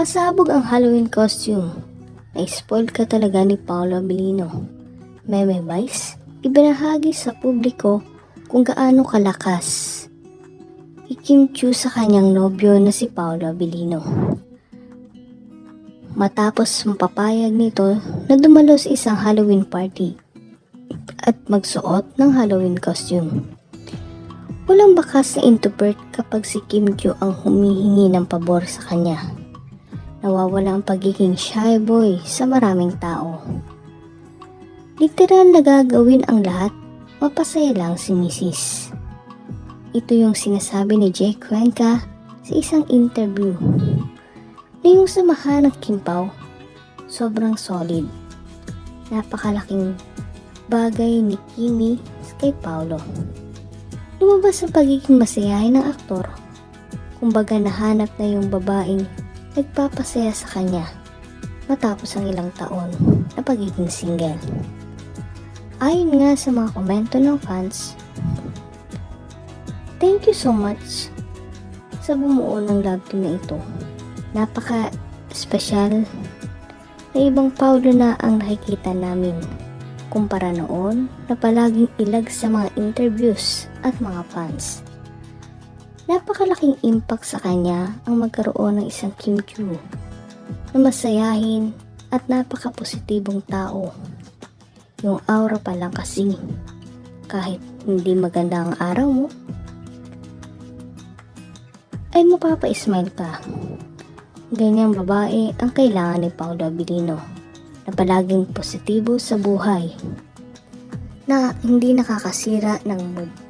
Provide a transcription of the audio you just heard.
Pasabog ang Halloween costume. Na-spoil ka talaga ni Paolo Abilino. Meme Vice, ibinahagi sa publiko kung gaano kalakas Kim Chu sa kanyang nobyo na si Paolo Abilino. Matapos mapapayag nito na dumalo sa isang Halloween party at magsuot ng Halloween costume. Walang bakas na introvert kapag si Kim Chu ang humihingi ng pabor sa kanya. Nawawala ang pagiging shy boy sa maraming tao. Literal na gagawin ang lahat, mapasaya lang si Mrs. Ito yung sinasabi ni Jake Cuenca sa isang interview. Na yung samahan ng Kimpaw, sobrang solid. Napakalaking bagay ni Kimi kay Paolo. Lumabas ang pagiging masayahin ng aktor. Kumbaga nahanap na yung babaeng nagpapasaya sa kanya matapos ang ilang taon na pagiging single. Ayon nga sa mga komento ng fans, Thank you so much sa bumuo ng love team na ito. Napaka-special na ibang Paulo na ang nakikita namin kumpara noon na palaging ilag sa mga interviews at mga fans. Napakalaking impact sa kanya ang magkaroon ng isang Chu na masayahin at napaka-positibong tao. Yung aura pa lang kasi kahit hindi maganda ang araw mo, ay mapapa-smile ka. Ganyang babae ang kailangan ni Paolo Abilino na palaging positibo sa buhay na hindi nakakasira ng mood.